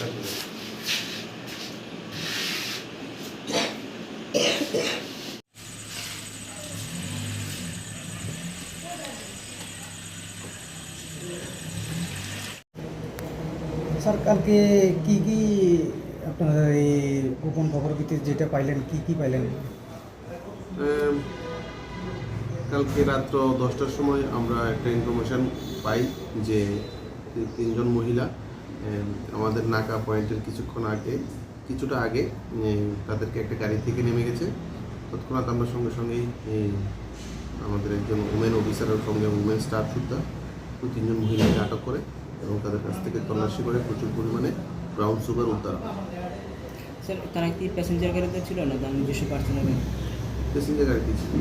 Sir, কালকে কি কি আপনার এই গোপন খবর ভিত্তিতে যেটা পাইলেন, কি কি পাইলেন? কালকে রাত্র দশটার সময় আমরা একটা ইনফরমেশান পাই যে তিনজন মহিলা আমাদের নাকা পয়েন্টের কিছুক্ষণ আগে কিছুটা আগে তাদেরকে একটা গাড়ি থেকে নেমে গেছে। তৎক্ষণাৎ আমরা সঙ্গে সঙ্গেই আমাদের একজন উমেন অফিসারের সঙ্গে উমেন স্টাফ সুদ্ধা ওই তিনজন মহিলাকে আটক করে এবং তাদের কাছ থেকে তল্লাশি করে প্রচুর পরিমাণে ব্রাউন সুগার উদ্ধার হয়। স্যার তারা কি প্যাসেঞ্জার গাড়িতে ছিল না? তার নিজস্ব পার্সোনাল প্যাসেঞ্জার গাড়িতে ছিল।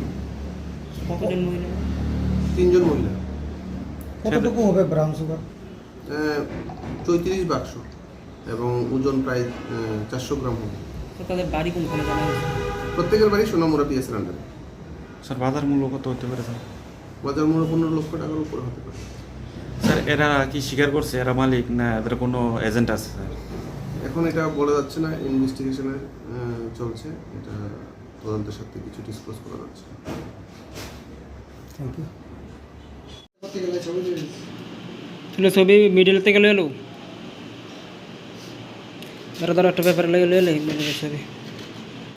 কতজন মহিলা? তিনজন মহিলা। কতটুকু হবে ব্রাউন সুগার চৌত্রিশ বাক্স এবং ওজন প্রায় চারশো গ্রাম হবে। তাদের বাড়ি কোনখানে জানা প্রত্যেকের বাড়ি সোনামুরা পিএসের আন্ডারে স্যার বাজার মূল্য কত হতে পারে স্যার? বাজার মূল্য পনেরো লক্ষ টাকার উপরে হতে পারে। স্যার এরা কি স্বীকার করছে? এরা মালিক না এদের কোনো এজেন্ট আছে স্যার? এখন এটা বলা যাচ্ছে না ইনভেস্টিগেশনে চলছে। এটা তদন্তের সাথে কিছু ডিসক্লোজ করা যাচ্ছে থ্যাংক ইউ তুলে ছবি মিডিল থেকে লয়ে এলো। ধরো ধরো একটা পেপারে লয়ে মিডিলের ছবি।